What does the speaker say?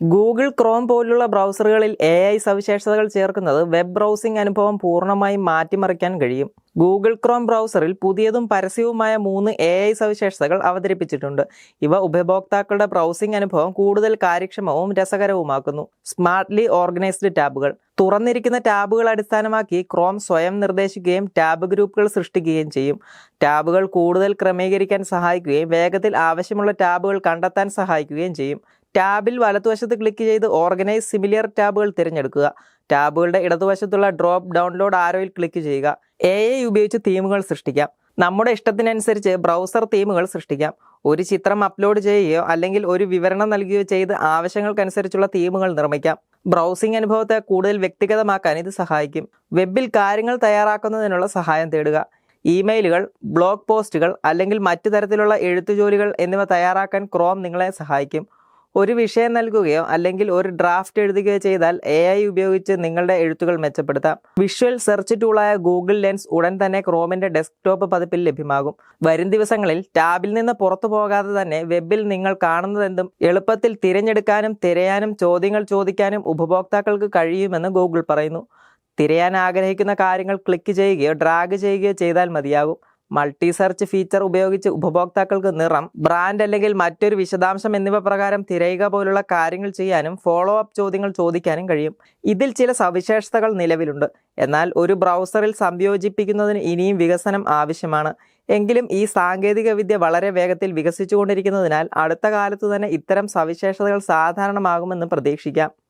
Google Chrome പോലുള്ള ബ്രൗസറുകളിൽ A I സവിശേഷതകൾ ചേർക്കുന്നത് വെബ് ബ്രൗസിംഗ് അനുഭവം പൂർണമായും മാറ്റിമറിക്കാൻ കഴിയും. ഗൂഗിൾ ക്രോം ബ്രൗസറിൽ പുതിയതും പരസ്യവുമായ മൂന്ന് എ ഐ സവിശേഷതകൾ അവതരിപ്പിച്ചിട്ടുണ്ട്. ഇവ ഉപഭോക്താക്കളുടെ ബ്രൗസിംഗ് അനുഭവം കൂടുതൽ കാര്യക്ഷമവും രസകരവുമാക്കുന്നു. Smartly organised ടാബുകൾ. തുറന്നിരിക്കുന്ന ടാബുകൾ അടിസ്ഥാനമാക്കി ക്രോം സ്വയം നിർദ്ദേശിക്കുകയും ടാബ് ഗ്രൂപ്പുകൾ സൃഷ്ടിക്കുകയും ചെയ്യും. ടാബുകൾ കൂടുതൽ ക്രമീകരിക്കാൻ സഹായിക്കുകയും വേഗത്തിൽ ആവശ്യമുള്ള ടാബുകൾ കണ്ടെത്താൻ സഹായിക്കുകയും ചെയ്യും. ടാബിൽ വലതുവശത്ത് ക്ലിക്ക് ചെയ്ത് ഓർഗനൈസ് സിമിലിയർ ടാബുകൾ തിരഞ്ഞെടുക്കുക. ടാബുകളുടെ ഇടതുവശത്തുള്ള ഡ്രോപ്പ് ഡൗൺലോഡ് ആരോയിൽ ക്ലിക്ക് ചെയ്യുക. എ ഐ ഉപയോഗിച്ച് തീമുകൾ സൃഷ്ടിക്കാം. നമ്മുടെ ഇഷ്ടത്തിനനുസരിച്ച് ബ്രൗസർ തീമുകൾ സൃഷ്ടിക്കാം. ഒരു ചിത്രം അപ്ലോഡ് ചെയ്യുകയോ അല്ലെങ്കിൽ ഒരു വിവരണം നൽകുകയോ ചെയ്ത് ആവശ്യങ്ങൾക്കനുസരിച്ചുള്ള തീമുകൾ നിർമ്മിക്കാം. ബ്രൗസിംഗ് അനുഭവത്തെ കൂടുതൽ വ്യക്തിഗതമാക്കാൻ ഇത് സഹായിക്കും. വെബിൽ കാര്യങ്ങൾ തയ്യാറാക്കുന്നതിനുള്ള സഹായം തേടുക. ഇമെയിലുകൾ ബ്ലോഗ് പോസ്റ്റുകൾ അല്ലെങ്കിൽ മറ്റു തരത്തിലുള്ള എഴുത്തുജോലികൾ എന്നിവ തയ്യാറാക്കാൻ ക്രോം നിങ്ങളെ സഹായിക്കും. ഒരു വിഷയം നൽകുകയോ അല്ലെങ്കിൽ ഒരു ഡ്രാഫ്റ്റ് എഴുതുകയോ ചെയ്താൽ എ ഐ ഉപയോഗിച്ച് നിങ്ങളുടെ എഴുത്തുകൾ മെച്ചപ്പെടുത്താം. വിഷ്വൽ സെർച്ച് ടൂളായ ഗൂഗിൾ ലെൻസ് ഉടൻ തന്നെ ക്രോമിന്റെ ഡെസ്ക്ടോപ്പ് പതിപ്പിൽ ലഭ്യമാകും. വരും ദിവസങ്ങളിൽ ടാബിൽ നിന്ന് പുറത്തു പോകാതെ തന്നെ വെബിൽ നിങ്ങൾ കാണുന്നതെന്തും എളുപ്പത്തിൽ തിരഞ്ഞെടുക്കാനും തിരയാനും ചോദ്യങ്ങൾ ചോദിക്കാനും ഉപഭോക്താക്കൾക്ക് കഴിയുമെന്ന് ഗൂഗിൾ പറയുന്നു. തിരയാൻ ആഗ്രഹിക്കുന്ന കാര്യങ്ങൾ ക്ലിക്ക് ചെയ്യുകയോ ഡ്രാഗ് ചെയ്യുകയോ ചെയ്താൽ മതിയാകും. മൾട്ടി സെർച്ച് ഫീച്ചർ ഉപയോഗിച്ച് ഉപഭോക്താക്കൾക്ക് നിറം ബ്രാൻഡ് അല്ലെങ്കിൽ മറ്റൊരു വിശദാംശം എന്നിവ പ്രകാരം തിരയുക പോലുള്ള കാര്യങ്ങൾ ചെയ്യാനും ഫോളോ അപ്പ് ചോദ്യങ്ങൾ ചോദിക്കാനും കഴിയും. ഇതിൽ ചില സവിശേഷതകൾ നിലവിലുണ്ട്. എന്നാൽ ഒരു ബ്രൗസറിൽ സംയോജിപ്പിക്കുന്നതിന് ഇനിയും വികസനം ആവശ്യമാണ്. എങ്കിലും ഈ സാങ്കേതികവിദ്യ വളരെ വേഗത്തിൽ വികസിച്ചുകൊണ്ടിരിക്കുന്നതിനാൽ അടുത്ത കാലത്ത് തന്നെ ഇത്തരം സവിശേഷതകൾ സാധാരണമാകുമെന്ന് പ്രതീക്ഷിക്കാം.